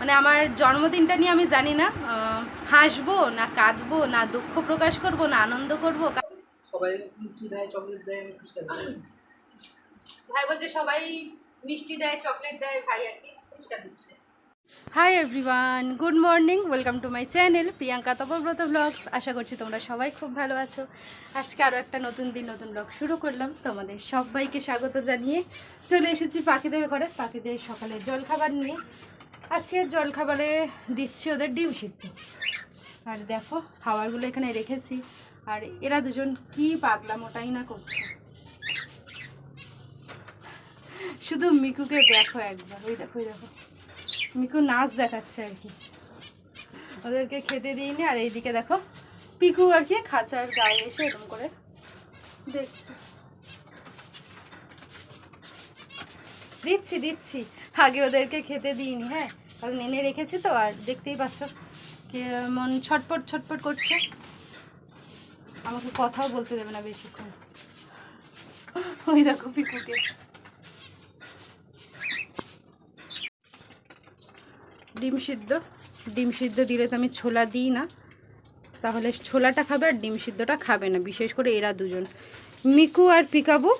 মানে আমার জন্মদিনটা নিয়ে আমি জানি না হাসবো না কাঁদবো না দুঃখ প্রকাশ করব না আনন্দ করব। সবাই মিষ্টি দেয় চকলেট দেয় আমি ভাই বলছে সবাই মিষ্টি দেয় চকলেট দেয় ভাই আর কি ফুচকা দিচ্ছে। Hi everyone good morning welcome to my channel Priyanka Tapabrata vlogs আশা করছি তোমরা সবাই খুব ভালো আছো। আজকে আরও একটা নতুন দিন নতুন ব্লগ শুরু করলাম। তোমাদের সবাইকে স্বাগত জানিয়ে চলে এসেছি পাখিদের ঘরে। পাখিদের সকালে জলখাবার নিয়ে। আজকে জলখাবারে দিচ্ছি ওদের ডিম সিদ্ধ। আর দেখো, খাবারগুলো এখানে রেখেছি। আর এরা দুজন কি পাগলাম ওটাই না করছে? শুধু মিকুকে দেখো একবার। ওই দেখো ওই দেখো। মিকু নাচ দেখাচ্ছে আর কি। ওদেরকে খেতে দিইনি, আর এইদিকে দেখো, পিকু আর কি খাঁচার গায়ে এসে এরকম করে দেখছ। দিচ্ছি দিচ্ছি। আগে ওদেরকে খেতে দিইনি হ্যাঁ? কারণ এনে রেখেছি তো, আর দেখতেই পাচ্ছ কেমন ছটপট ছটপট করছে। আমাকে কথাও বলতে দেবে না বেশিক্ষণ। ওই দেখো পিকুকে। ডিম সিদ্ধ। ডিম সিদ্ধ দিলে তো আমি ছোলা দিই না। তাহলে ছোলাটা খাবে আর ডিম সিদ্ধটা খাবে না। বিশেষ করে এরা দুজন। মিকু আর পিকাবু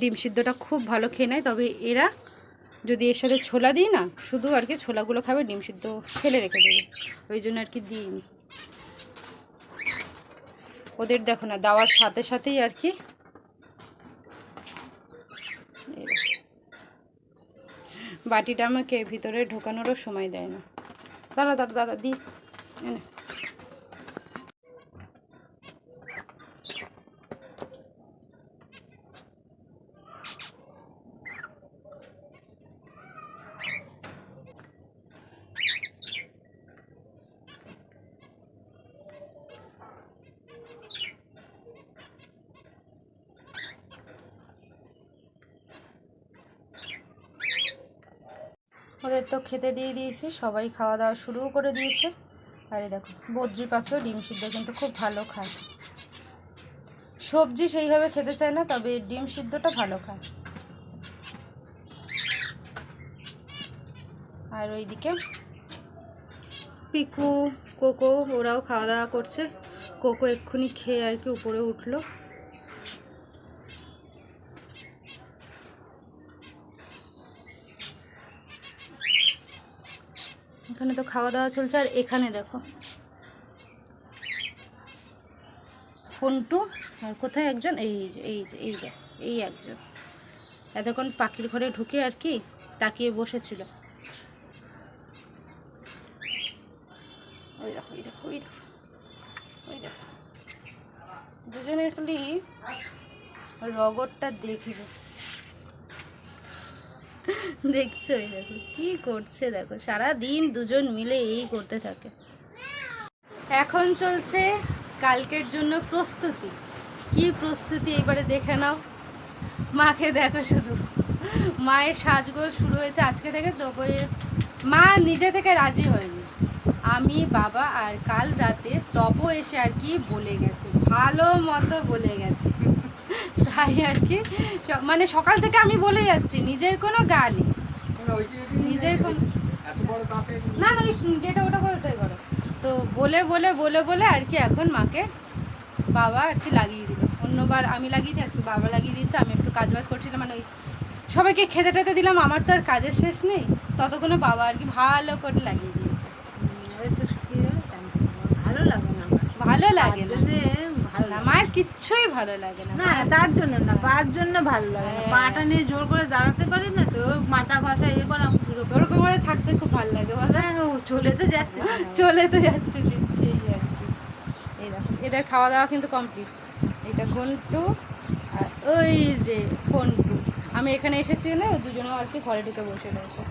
ডিম সিদ্ধটা খুব ভালো খেয়ে নেয়, তবে এরা যদি এর সাথে ছোলা দিই না, শুধু আর কি ছোলাগুলো খাবে, ডিম সিদ্ধ ফেলে রেখে দেবে। ওই জন্য আর কি দিইনি ওদের দেখো না, দেওয়ার সাথে সাথেই আর কি বাটিটা আমাকে ভিতরে ঢোকানোরও সময় দেয় না। দাঁড়া দাঁড়া দাঁড়া, দি। ওদের তো খেতে দিয়ে দিয়েছি, সবাই খাওয়া দাওয়া শুরু করে দিয়েছে। আরে দেখো, বদ্রি পাখিও ডিম সিদ্ধ কিন্তু খুব ভালো খায়। সবজি সেইভাবে খেতে চায় না, তবে ডিম সিদ্ধটা ভালো খায়। আর ওইদিকে পিকু, কোকো, ওরাও খাওয়া দাওয়া করছে। কোকো এক্ষুনি খেয়ে আর কি উপরে উঠল। এখানে তো খাওয়া দাওয়া চলছে, আর এখানে দেখো। ফোনটু, আর কোথায় একজন? এই এই যে, এই এই একজন। এতক্ষণ পাখির ঘরে ঢুকে আর কি তাকিয়ে বসেছিল। ওই ওই দেখো। দুজনের খালি রগরটা দেখিবে দেখছ, এই দেখো, কি করছে দেখো সারা দিন দুজন মিলে এই করতে থাকে। এখন চলছে কালকের জন্য প্রস্তুতি। কি প্রস্তুতি এবারে দেখে নাও। মাকে দেখো শুধু। মায়ের সাজগোজ শুরু হয়েছে আজকে থেকে, তো মা নিজে থেকে রাজি হয়নি। আমি, বাবা আর কাল রাতে তপ এসে আর কি বলে গেছে, ভালো মতো বলে গেছে। তাই আর কি মানে সকাল থেকে আমি বলে যাচ্ছি, নিজের কোনো গা নেই। নিজের না না যেটা ওটা করে ওটাই করো। তো বলে বলে বলে বলে আর কি এখন মাকে বাবা আর কি লাগিয়ে দিল। অন্যবার আমি লাগিয়ে দিই আজকে বাবা লাগিয়ে দিয়েছে আমি একটু কাজ বাজ করছিলাম মানে ওই সবাইকে খেতে টেতে দিলাম আমার তো আর কাজের শেষ নেই। ততক্ষণে বাবা আর কি ভালো করে লাগিয়ে দিয়েছে। ভালো লাগে না। ভালো লাগে না। লাগে। কিচ্ছুই ভালো লাগে না না তার জন্য না পার জন্য ভালো লাগে না। হ্যাঁ। পাটা নিয়ে জোর করে দাঁড়াতে পারি না তো মাথা ঘষা ইয়ে করা তোর কোমরে থাকতে খুব ভালো লাগে বলো। ও চলে তো যাচ্ছে। চলে তো যাচ্ছে দিচ্ছে দেখো এদের খাওয়া দাওয়া কিন্তু কমপ্লিট এটা ঘন্টু আর ওই যে ফোনটু। আমি এখানে এসেছি না ওই দুজনেও আর কি ঘরে ঢুকে বসে রয়েছে।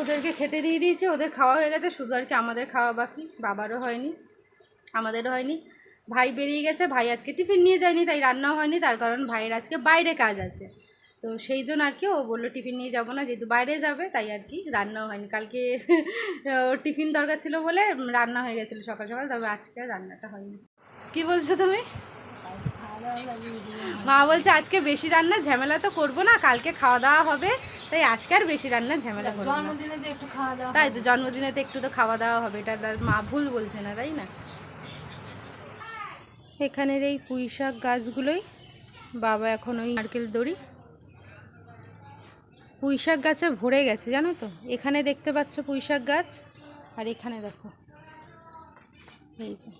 ওদেরকে খেতে দিয়ে দিয়েছি, ওদের খাওয়া হয়ে গেছে, শুধু আর কি আমাদের খাওয়া বাকি, বাবারও হয়নি, আমাদেরও হয়নি। ভাই বেরিয়ে গেছে, ভাই আজকে টিফিন নিয়ে যায়নি, তাই রান্নাও হয়নি, তার কারণ ভাইয়ের আজকে বাইরে কাজ আছে। তো সেই জন্য আর কি ও বলল টিফিন নিয়ে যাব না, যেহেতু বাইরে যাবে, তাই আর কি রান্নাও হয়নি। কালকে ওর টিফিন দরকার ছিল বলে রান্না হয়ে গেছিল সকাল সকাল, তবে আজকে রান্নাটা হয়নি। কি বলছো তুমি ভালো দাওয়া লাগিয়ে দিলাম। মা বলছে আজকে বেশি রান্না ঝামেলা তো করব না কালকে খাওয়া দাওয়া হবে। তাই আজকে আর বেশি রান্না ঝামেলা করব জন্মদিনে একটু খাওয়া দাওয়া তাই তো জন্মদিনে তো একটু তো খাওয়া দাওয়া হবে এটা মা ভুল বলছে না তাই না? এখানের এই পুঁই শাক গাছগুলোই বাবা এখন ওই নারকেল দড়ি। পুঁই শাক গাছে ভরে গেছে জানো তো? এখানে দেখতে পাচ্ছ পুঁই শাক গাছ আর এখানে দেখো। এই যে।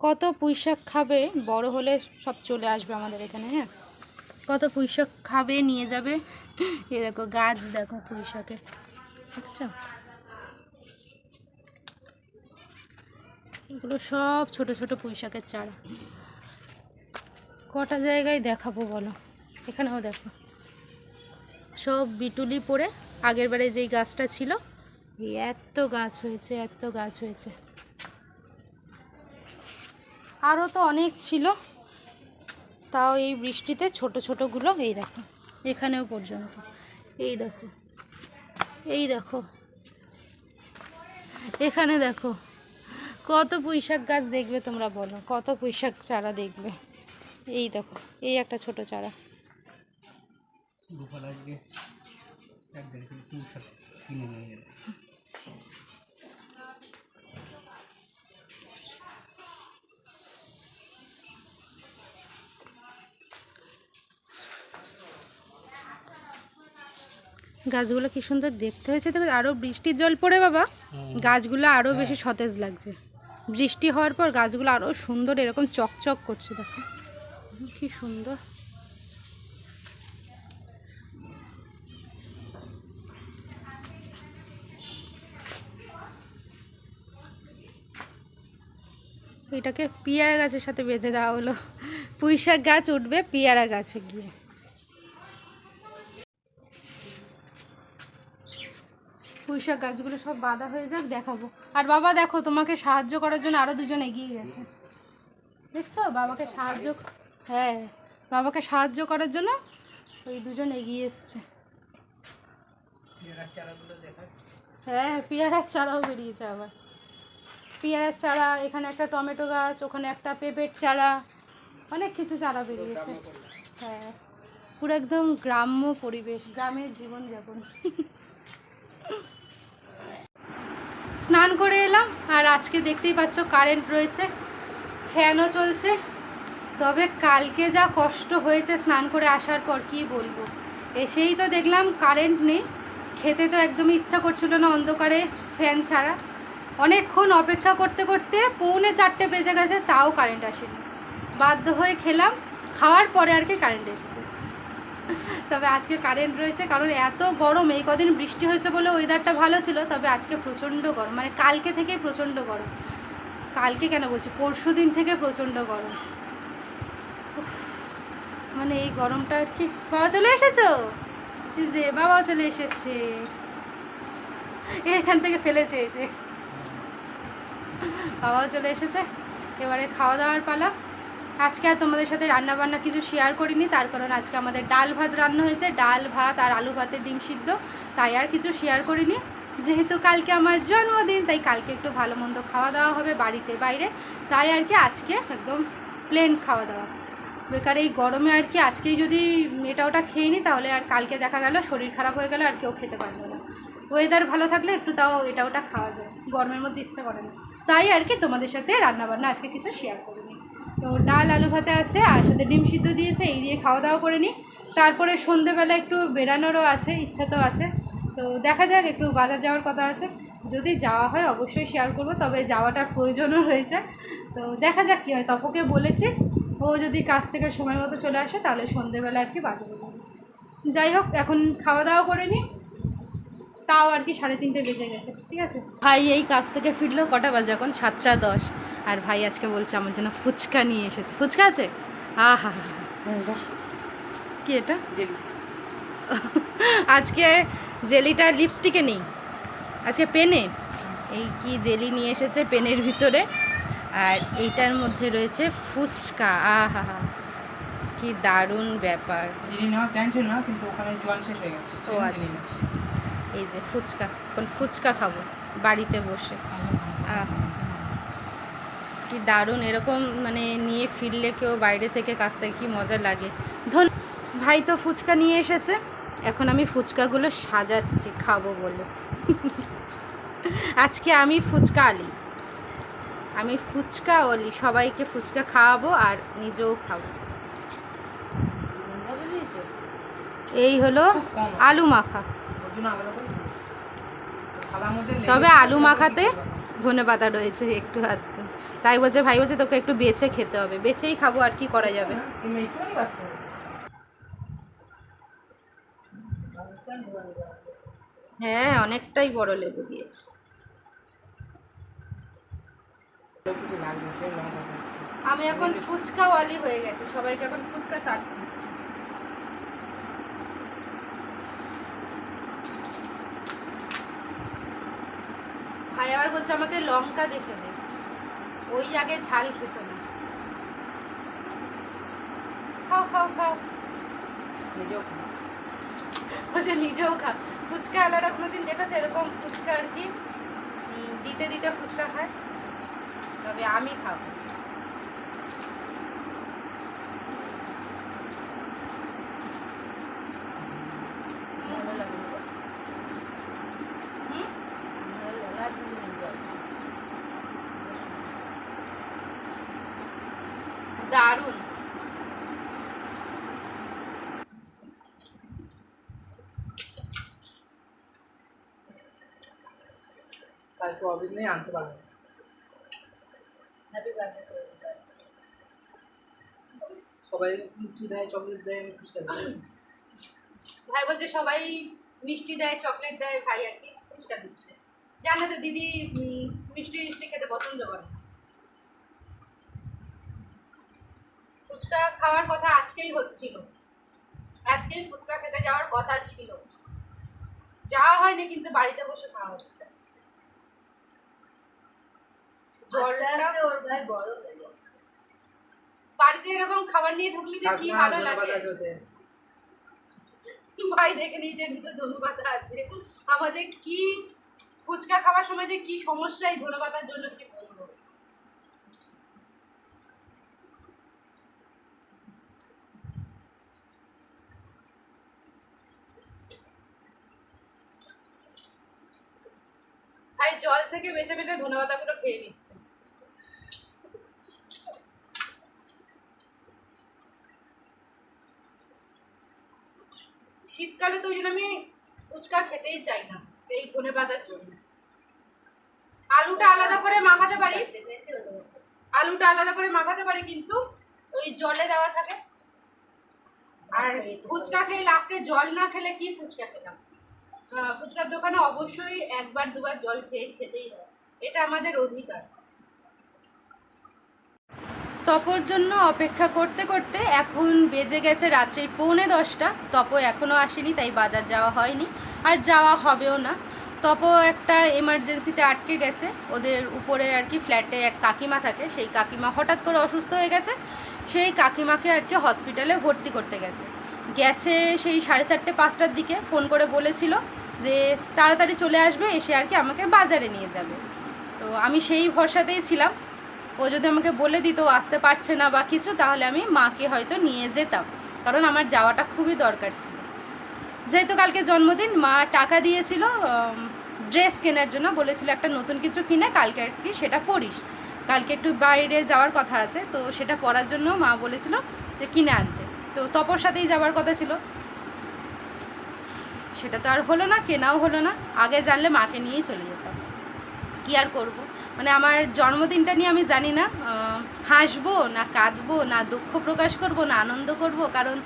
কত পুঁইশাক খাবে, বড় হলে সব চলে আসবে আমাদের এখানে হ্যাঁ? কত পুঁইশাক খাবে, নিয়ে যাবে। এ দেখো গাছ, দেখো পুঁই শাকের দেখছ? এগুলো সব ছোট ছোট পুঁইশাকের চারা। কটা জায়গায় দেখাবো বলো? এখানেও দেখো। সব বিটুলি পড়ে। আগের বারে যেই গাছটা ছিল এত গাছ হয়েছে, এত গাছ হয়েছে। আরও তো অনেক ছিল। তাও এই বৃষ্টিতে ছোট ছোটগুলো, এই দেখো, এখানেও পর্যন্ত। এই দেখো এই দেখো, এখানে দেখো, কত পুঁইশাক গাছ দেখবে তোমরা বলো, কত পুঁইশাক চারা দেখবে। এই দেখো, এই একটা ছোট চারা। গাছগুলো কি সুন্দর দেখতে হয়েছে দেখো আরও বৃষ্টির জল পড়ে বাবা। গাছগুলো আরও বেশি সতেজ লাগছে। বৃষ্টি হওয়ার পর গাছগুলো আরও সুন্দর এরকম চকচক করছে দেখো। কি সুন্দর। এটাকে পিয়ারা গাছের সাথে বেঁধে দেওয়া হলো। পুঁই শাক গাছ উঠবে পিয়ারা গাছে গিয়ে। পুঁইশাক গাছগুলো সব বাঁধা হয়ে যাক দেখাবো। আর বাবা দেখো তোমাকে সাহায্য করার জন্য আরও দুজন এগিয়ে গেছে। দেখছ? বাবাকে সাহায্য হ্যাঁ বাবাকে সাহায্য করার জন্য ওই দুজন এগিয়ে এসছে। হ্যাঁ পেয়ারার চারাও বেরিয়েছে আবার। পেয়ারার চারা এখানে একটা টমেটো গাছ ওখানে একটা পেঁপের চারা অনেক কিছু চারা বেরিয়েছে। হ্যাঁ পুরো একদম গ্রাম্য পরিবেশ। গ্রামের জীবনযাপন। স্নান করে এলাম, আর আজকে দেখতেই পাচ্ছ কারেন্ট রয়েছে ফ্যানও চলছে। তবে কালকে যা কষ্ট হয়েছে স্নান করে আসার পর, কি বলব? এসেই তো দেখলাম কারেন্ট নেই, খেতে তো একদমই ইচ্ছা করছিল না অন্ধকারে ফ্যান ছাড়া। অনেকক্ষণ অপেক্ষা করতে করতে পৌনে চারটে বেজে গেছে, তাও কারেন্ট আসেনি। বাধ্য হয়ে খেলাম, খাওয়ার পরে আর কি কারেন্ট এসেছে। তবে আজকে কারেন্ট রয়েছে, কারণ এত গরম, এই কদিন বৃষ্টি হয়েছে বলে ওয়েদারটা ভালো ছিল, তবে আজকে প্রচণ্ড গরম মানে কালকে থেকেই প্রচণ্ড গরম। কালকে কেন বলছি? পরশু দিন থেকে প্রচণ্ড গরম। মানে এই গরমটা আর কি। বাবা চলে এসেছ? যে, বাবা চলে এসেছে। এখান থেকে ফেলেছে এসে। বাবাও চলে এসেছে। এবারে খাওয়া দাওয়ার পালা। আজকে আর তোমাদের সাথে রান্না বান্না কিছু শেয়ার করিনি, তার কারণ আজকে আমাদের ডাল ভাত রান্না হয়েছে। ডাল ভাত আর আলু ভাতের ডিম সিদ্ধ, তাই আর কিছু শেয়ার করিনি। যেহেতু কালকে আমার জন্মদিন, তাই কালকে একটু ভালো মন্দ খাওয়া দাওয়া হবে বাড়িতে বাইরে। তাই আর কি আজকে একদম প্লেন খাওয়া দাওয়া। বেকার এই গরমে আর কি আজকেই যদি এটা ওটা খেয়ে নিই তাহলে আর কালকে দেখা গেল, শরীর খারাপ হয়ে গেল, আর কেউ খেতে পারবে না। ওয়েদার ভালো থাকলে একটু তাও এটা ওটা খাওয়া যায়। গরমের মধ্যে ইচ্ছা করে না। তাই আর কি তোমাদের সাথে রান্নাবান্না আজকে কিছু শেয়ার করিনি। তো ডাল, আলু ভাতে আছে, আর সাথে ডিম সিদ্ধ দিয়েছে, এই দিয়ে খাওয়া দাওয়া করে নিই তারপরে সন্ধেবেলা একটু বেরানোরও আছে, ইচ্ছা তো আছে। তো দেখা যাক, একটু বাজার যাওয়ার কথা আছে। যদি যাওয়া হয়, অবশ্যই শেয়ার করব, তবে যাওয়াটার প্রয়োজনও রয়েছে। তো দেখা যাক কী হয়। তপকে বলেছি, ও যদি কাজ থেকে সময় মতো চলে আসে, তাহলে সন্ধেবেলা আর কি বাজারে যাব। যাই হোক, এখন খাওয়া দাওয়া করে নিই তাও আর কি সাড়ে তিনটে বেজে গেছে, ঠিক আছে? ভাই, এই কাজ থেকে ফিরলো কটা বাজে এখন? সাতটা দশ। আর ভাই আজকে বলছে আমার জন্য ফুচকা নিয়ে এসেছে। ফুচকা আছে? আহা। কি এটা? আজকে জেলিটা লিপস্টিকে নেই। আজকে পেনে। এই কি জেলি নিয়ে এসেছে পেনের ভিতরে। আর এইটার মধ্যে রয়েছে ফুচকা। আহা। কি দারুণ ব্যাপার। জিনি নেওয়ার প্ল্যান ছিল না কিন্তু ওখানে জল শেষ হয়ে গেছে। ও আচ্ছা। এই যে ফুচকা। এখন ফুচকা খাব বাড়িতে বসে। আহ। কি দারুণ এরকম মানে নিয়ে ফিরলে কেউ বাইরে থেকে থেকে কি মজা লাগে? ধন ভাই তো ফুচকা নিয়ে এসেছে। এখন আমি ফুচকাগুলো সাজাচ্ছি, খাব বলে। আজকে আমি ফুচকা আলি। আমি ফুচকা অলি, সবাইকে ফুচকা খাওয়াবো আর নিজেও খাব। এই হলো আলু মাখা। তবে আলু মাখাতে ধনে পাতা রয়েছে একটু হাতে তাই বলছে, ভাই, বলছে তোকে একটু বেছে খেতে হবে বেছেই খাব আর কি করা যাবে। হ্যাঁ অনেকটাই বড় লেবু দিয়েছে। আমি এখন ফুচকাওয়ালি হয়ে গেছে সবাইকে এখন ফুচকা সার্ভ করছি ভাই, আবার বলছে, আমাকে লঙ্কা দেখে দে ওই আগে ঝাল খেত না। খাও খাও খাও। নিজেও খাও। বলছে নিজেও খা ফুচকা আলাদা কোনোদিন দেখেছে? এরকম ফুচকা আর কি দিতে দিতে ফুচকা খায়। তবে আমি খাব হুম? দারুণ কালকে অফিস নেই আনতে পারব না। সবাই মিষ্টি দেয় চকলেট দেয় আমি ফুচকা দিই ভাই বলছে সবাই মিষ্টি দেয় চকলেট দেয় ভাই আর কি ফুচকা দিচ্ছে। জানে তো দিদি মিষ্টি মিষ্টি খেতে পছন্দ করে। ফুচকা খাওয়ার কথা আজকেই হচ্ছিল। আজকেই ফুচকা খেতে যাওয়ার কথা ছিল। যাওয়া হয়নি কিন্তু বাড়িতে বসে খাওয়া হচ্ছে জলটা ওর ভাই বড় হয়ে যায় বাড়িতে এরকম খাবার নিয়ে ঢুকলে যে কি ভালো লাগে। ভাই দেখে নিয়েছে এমনিতে ধনুপাতা আছে। আমাদের কি ফুচকা খাওয়ার সময় যে কি সমস্যা এই ধনুপাতার জন্য কি বলব? ভাই জল থেকে বেঁচে বেঁচে ধনেপাতাগুলো খেয়ে নিচ্ছে। শীতকালে তো ওই জন্য আমি ফুচকা খেতেই চাই না, এই ধনে পাতার জন্য। আলুটা আলাদা করে মাখাতে পারি। আলুটা আলাদা করে মাখাতে পারি, কিন্তু ওই জলে দেওয়া থাকে। আর ফুচকা খেয়ে লাস্টে জল না খেলে কি ফুচকা খেলাম ফুচকার দোকানে অবশ্যই একবার দুবার জল খেয়ে খেতেই হয়। এটা আমাদের অধিকার। তপর জন্য অপেক্ষা করতে করতে এখন বেজে গেছে রাত্রির পৌনে দশটা। তপ এখনও আসেনি, তাই বাজার যাওয়া হয়নি। আর যাওয়া হবেও না। তপ একটা এমার্জেন্সিতে আটকে গেছে। ওদের উপরে আর কি ফ্ল্যাটে এক কাকিমা থাকে। সেই কাকিমা হঠাৎ করে অসুস্থ হয়ে গেছে। সেই কাকিমাকে আর কি হসপিটালে ভর্তি করতে গেছে। গেছে সেই সাড়ে চারটে, পাঁচটার দিকে। ফোন করে বলেছিল যে, তাড়াতাড়ি চলে আসবে, এসে আর কি আমাকে বাজারে নিয়ে যাবে। তো আমি সেই ভরসাতেই ছিলাম। ও যদি আমাকে বলে দিত আসতে পারছে না বা কিছু, তাহলে আমি মাকে হয়তো নিয়ে যেতাম। কারণ আমার যাওয়াটা খুবই দরকার ছিল। যেহেতু কালকে জন্মদিন, মা টাকা দিয়েছিল ড্রেস কেনার জন্য বলেছিল, একটা নতুন কিছু কিনে কালকে আর কি সেটা পরিস। কালকে একটু বাইরে যাওয়ার কথা আছে, তো সেটা পরার জন্য মা বলেছিল যে কিনে আনতে। তো তপর সাথেই যাওয়ার কথা ছিল। সেটা তো আর হলো না, কেনাও হলো না। আগে জানলে মাকে নিয়েই চলে যেতাম। কি আর করব? মানে আমার জন্মদিনটা নিয়ে আমি জানি না হাসবো না কাঁদবো, না দুঃখ প্রকাশ করব, না আনন্দ করব, কারণ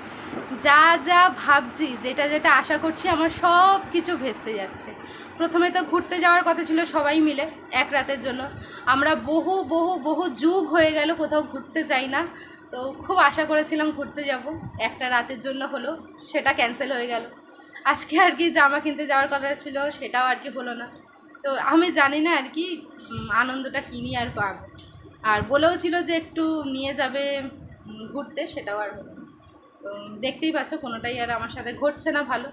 যা যা ভাবছি, যেটা যেটা আশা করছি, আমার সব কিছু ভেস্তে যাচ্ছে। প্রথমে তো ঘুরতে যাওয়ার কথা ছিল সবাই মিলে এক রাতের জন্য। আমরা বহু বহু বহু যুগ হয়ে গেল কোথাও ঘুরতে যাই না, তো খুব আশা করেছিলাম ঘুরতে যাব। একটা রাতের জন্য হলো, সেটা ক্যান্সেল হয়ে গেল। আজকে আর কি জামা কিনতে যাওয়ার কথা ছিল, সেটাও আর কি হলো না। তো আমি জানি না আর কি আনন্দটা কিনি আর পাবো। আর বলেও ছিল যে একটু নিয়ে যাবে ঘুরতে, সেটাও আর দেখতেই পাচ্ছ কোনোটাই আর আমার সাথে ঘটছে না ভালো।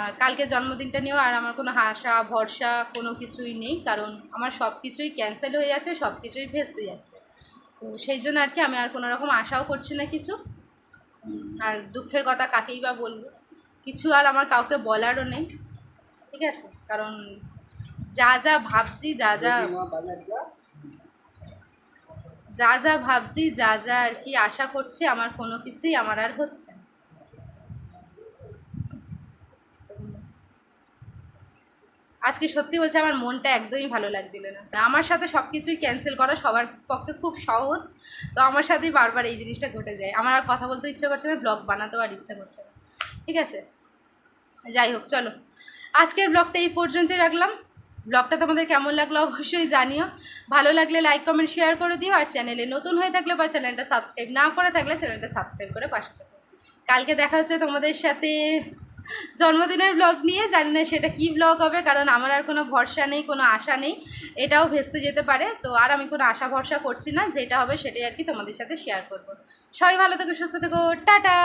আর কালকে জন্মদিনটা নিয়েও আর আমার কোনো হাসা ভরসা কোনো কিছুই নেই, কারণ আমার সব কিছুই ক্যান্সেল হয়ে যাচ্ছে, সব কিছুই ভেস্তে যাচ্ছে। তো সেই জন্য আর কি আমি আর কোনো রকম আশাও করছি না কিছু। আর দুঃখের কথা কাকেই বা বলব? কিছু আর আমার কাউকে বলারও নেই, ঠিক আছে? কারণ যা যা ভাবছি যা যা যা। যা ভাবছি যা যা আর কি আশা করছি আমার কোনো কিছুই আমার আর হচ্ছে না। আজকে সত্যি বলছে আমার মনটা একদমই ভালো লাগছিল না। আমার সাথে সব কিছুই ক্যান্সেল করা সবার পক্ষে খুব সহজ। তো আমার সাথেই বারবার এই জিনিসটা ঘটে যায়। আমার আর কথা বলতে ইচ্ছে করছে না ব্লগ বানাতেও আর ইচ্ছা করছে না। ঠিক আছে? যাই হোক চলো। আজকের ব্লগটা এই পর্যন্তই রাখলাম। ব্লগটা তোমাদের কেমন লাগল অবশ্যই জানিও। ভালো লাগলে লাইক কমেন্ট শেয়ার করে দিও। আর চ্যানেলে নতুন হয়ে থাকলে বা চ্যানেলটা সাবস্ক্রাইব না করে থাকলে চ্যানেলটা সাবস্ক্রাইব করে পাশে থাকো। কালকে দেখা হচ্ছে তোমাদের সাথে জন্মদিনের ব্লগ নিয়ে। জানি না সেটা কি ব্লগ হবে, কারণ আমার আর কোনো ভরসা নেই, কোনো আশা নেই। এটাও ভেস্তে যেতে পারে। তো আর আমি কোনো আশা ভরসা করছি না। যেটা হবে সেটাই আর কি তোমাদের সাথে শেয়ার করব। সবাই ভালো থেকো, সুস্থ থেকো। টাটা!